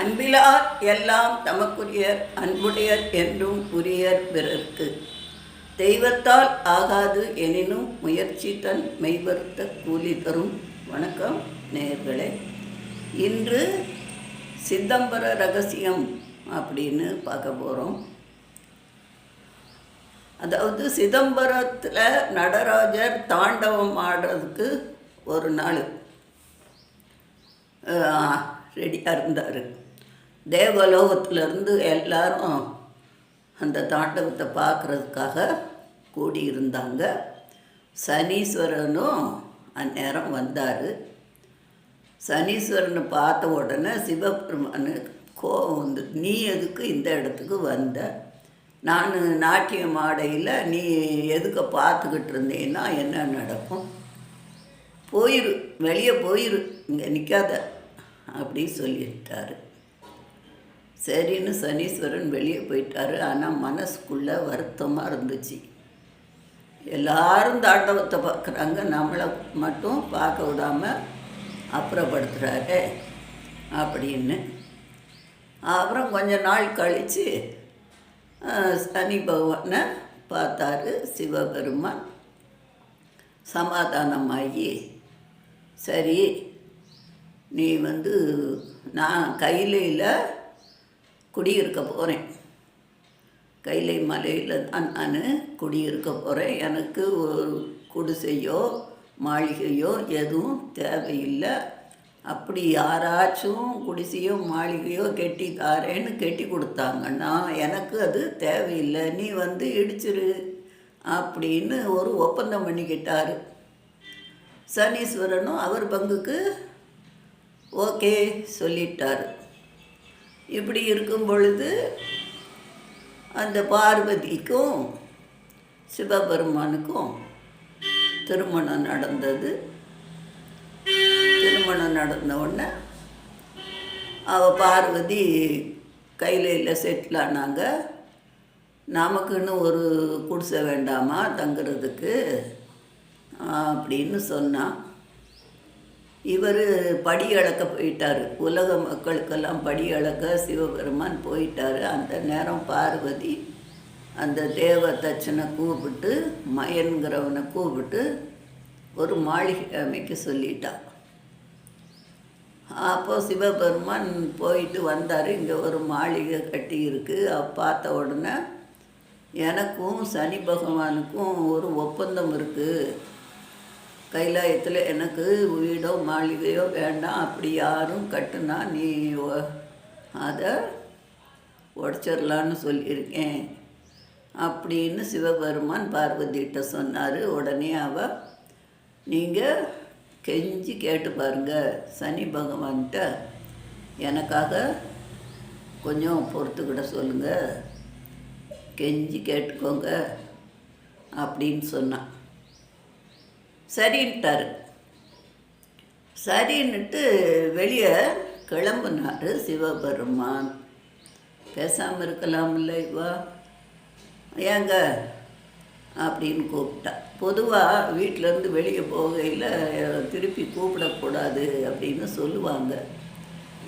அன்பிலார் எல்லாம் தமக்குரியர் அன்புடையர் என்றும் உரியர் பிறர்க்கு. தெய்வத்தால் ஆகாது எனினும் முயற்சி தன் மெய்வருத்த கூலி தரும். வணக்கம் நேர்களே. இன்று சிதம்பர ரகசியம் அப்படின்னு பார்க்க போகிறோம் அதாவது சிதம்பரத்தில் நடராஜர் தாண்டவம் ஆடுறதுக்கு ஒரு நாள். ரெடியாக இருந்தார். தேவலோகத்திலிருந்து எல்லாரும் அந்த தாண்டவத்தை பார்க்குறதுக்காக கூடியிருந்தாங்க. சனீஸ்வரனும் அந்நேரம் வந்தார். சனீஸ்வரனை பார்த்த உடனே சிவபெருமானுக்கு கோபம் வந்து நீ எதுக்கு இந்த இடத்துக்கு வந்த? நான் நாட்டியம் ஆடையில் நீ எதுக்க பார்த்துக்கிட்டு இருந்தேன்னா என்ன நடக்கும்? போயிரு வெளியே போயிரு இங்கே நிற்காத அப்படி சொல்லிட்டாரு. சரின்னு சனீஸ்வரன் வெளியே போயிட்டாரு. ஆனால் மனசுக்குள்ளே வருத்தமாக இருந்துச்சு. எல்லாரும் தாண்டவத்தை பார்க்குறாங்க நம்மளை மட்டும் பார்க்க விடாமல் அப்புறப்படுத்துகிறாரே அப்படின்னு. அப்புறம் கொஞ்ச நாள் கழித்து சனி பகவானை பார்த்தாரு சிவபெருமான். சமாதானமாகி சரி நீ வந்து நான் கைலையில் குடியிருக்க போகிறேன் கைலை மலையில் தான் நான் குடியிருக்க போகிறேன் எனக்கு ஒரு குடிசையோ மாளிகையோ எதுவும் தேவையில்லை. அப்படி யாராச்சும் குடிசையோ மாளிகையோ கெட்டி தாரேன்னு கெட்டி கொடுத்தாங்கன்னா எனக்கு அது தேவையில்லை. நீ வந்து இடிச்சிரு அப்படின்னு ஒரு ஒப்பந்தம் பண்ணிக்கிட்டாரு. சனீஸ்வரனும் அவர் பங்குக்கு ஓகே சொல்லிட்டார். இப்படி இருக்கும் பொழுது அந்த பார்வதிக்கும் சிவபெருமானுக்கும் திருமணம் நடந்தது. திருமணம் நடந்த உடனே அவள் பார்வதி கைலையில் செட்டில் ஆனாங்க. நமக்குன்னு ஒரு குடிசை வேண்டாமா தங்குறதுக்கு? அப்படின்னு சொன்னான் இவர் படி அளக்க போயிட்டார். உலக மக்களுக்கெல்லாம் படி அளக்க சிவபெருமான் போயிட்டார். அந்த நேரம் பார்வதி அந்த தேவ தச்சனை கூப்பிட்டு மயன்கிறவனை கூப்பிட்டு ஒரு மாளிகை அமைக்க சொல்லிட்டான் அப்போ சிவபெருமான் போயிட்டு வந்தார். இங்கே ஒரு மாளிகை கட்டி இருக்குது பார்த்த உடனே எனக்கும் சனி பகவானுக்கும் ஒரு ஒப்பந்தம் இருக்குது கைலாயத்தில் எனக்கு வீடோ மாளிகையோ வேண்டாம். அப்படி யாரும் கட்டுனா நீ அதை உடச்சிடலான்னு சொல்லியிருக்கேன். அப்படின்னு சிவபெருமான் பார்வதிகிட்ட சொன்னார். உடனே அவ நீங்கள் கெஞ்சி கேட்டு பாருங்க. சனி பகவான்கிட்ட எனக்காக கொஞ்சம் பொறுத்துக்கிட சொல்லுங்கள் கெஞ்சி கேட்டுக்கோங்க. அப்படின்னு சொன்னான். சரின்ட்டார். சரின்னுட்டு வெளியே கிளம்புனார் சிவபெருமான். பேசாமல் இருக்கலாம்ல இவா. ஏங்க? அப்படின்னு கூப்பிட்டா. பொதுவாக வீட்டிலேருந்து வெளியே போகையில் திருப்பி கூப்பிடக்கூடாது அப்படின்னு சொல்லுவாங்க.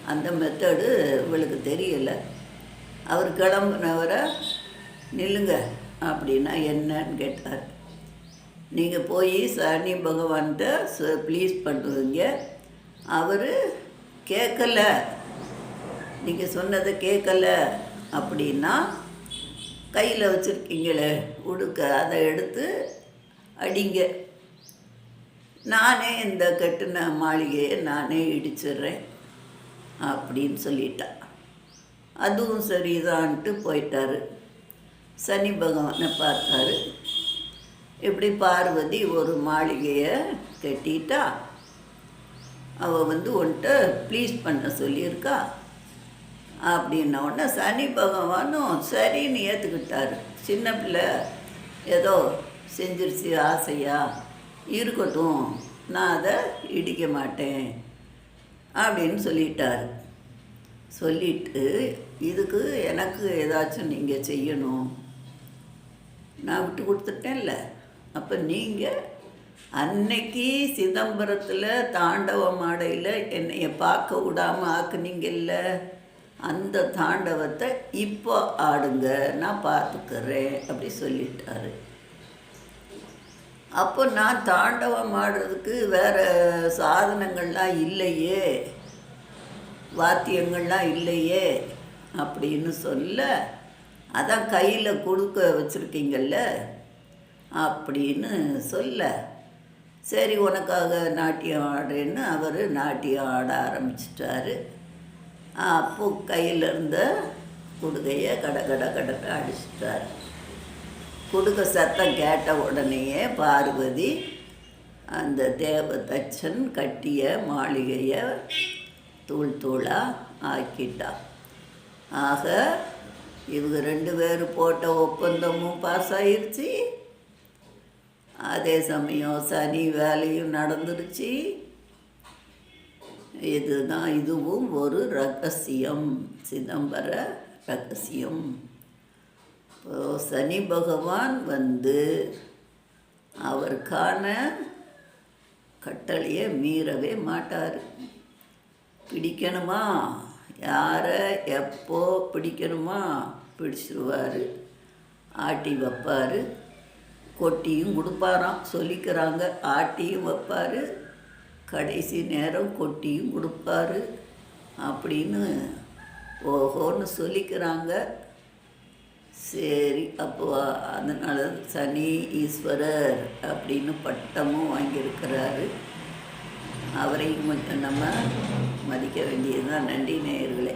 அந்த மெத்தடு இவளுக்கு தெரியலை. அவர் கிளம்புனவரை நில்லுங்க அப்படின்னா என்னன்னு கேட்டார். நீங்கள் போய் சனி பகவான்கிட்ட ப்ளீஸ் பண்ணுறீங்க அவர் கேட்கல நீங்கள் சொன்னதை கேட்கல அப்படின்னா கையில் வச்சுருக்கீங்களே உடுக்க அதை எடுத்து அடிங்க. நானே இந்த கட்டின மாளிகையை நானே இடிச்சிடுறேன் அப்படின்னு சொல்லிட்டான் அதுவும் சரிதான்ட்டு போயிட்டாரு. சனி பகவானை பார்த்தாரு. இப்படி பார்வதி ஒரு மாளிகையை கட்டிட்டா? அவள் வந்து உன்ட்ட ப்ளீஸ் பண்ண சொல்லியிருக்கா? அப்படின்ன உடனே சனி பகவானும் சரின்னு ஏற்றுக்கிட்டாரு சின்ன பிள்ளை ஏதோ செஞ்சிருச்சு ஆசையா? இருக்கட்டும் நான் அதை இடிக்க மாட்டேன் அப்படின்னு சொல்லிட்டாரு. சொல்லிட்டு இதுக்கு எனக்கு ஏதாச்சும் நீங்கள் செய்யணும். நான் விட்டு கொடுத்துட்டேன்ல. அப்போ நீங்கள் அன்னைக்கு சிதம்பரத்தில் தாண்டவ மாடையில் என்னைய பார்க்க விடாமல் ஆக்குனீங்கல்ல? அந்த தாண்டவத்தை இப்போ ஆடுங்க நான் பார்த்துக்கிறேன் அப்படி சொல்லிட்டாரு. அப்போ நான் தாண்டவம் ஆடுறதுக்கு வேறு சாதனங்கள்லாம் இல்லையே வாத்தியங்கள்லாம் இல்லையே அப்படின்னு சொல்ல அதான் கையில் கொடுக்க வச்சுருக்கீங்கல்ல? அப்படின்னு சொல்ல. சரி உனக்காக நாட்டியம் ஆடுறேன்னு அவர் நாட்டியம் ஆட ஆரம்பிச்சிட்டாரு. அப்போ கையில் இருந்த குடுகையை கட கட கடக்க அடிச்சிட்டார். குடுகை சத்தம் கேட்ட உடனேயே பார்வதி அந்த தேவதச்சன் கட்டிய மாளிகையை தூள் தூளாக ஆக்கிட்டா. ஆக இவங்க ரெண்டு பேரும் போட்ட ஒப்பந்தமும் பாஸ் ஆயிடுச்சு அதே சமயம் சனி வேலையும் நடந்துருச்சு இதுதான் இதுவும் ஒரு ரகசியம். சிதம்பர ரகசியம். இப்போ சனி பகவான் வந்து அவருக்கான கட்டளையை மீறவே மாட்டார். பிடிக்கணுமா? யாரை எப்போ பிடிக்கணுமா? பிடிச்சிருவார். ஆட்டி வைப்பார். கொட்டியும் கொடுப்பாராம். சொல்லிக்கிறாங்க ஆட்டியும் வைப்பார் கடைசி நேரம் கொட்டியும் கொடுப்பாரு அப்படின்னு ஓஹோன்னு சொல்லிக்கிறாங்க. சரி அப்போ அதனால சனி ஈஸ்வரர் அப்படின்னு பட்டமும் வாங்கியிருக்கிறாரு. அவரையும் கொஞ்சம் நம்ம மதிக்க வேண்டியதுதான். நன்றி நேயர்களே.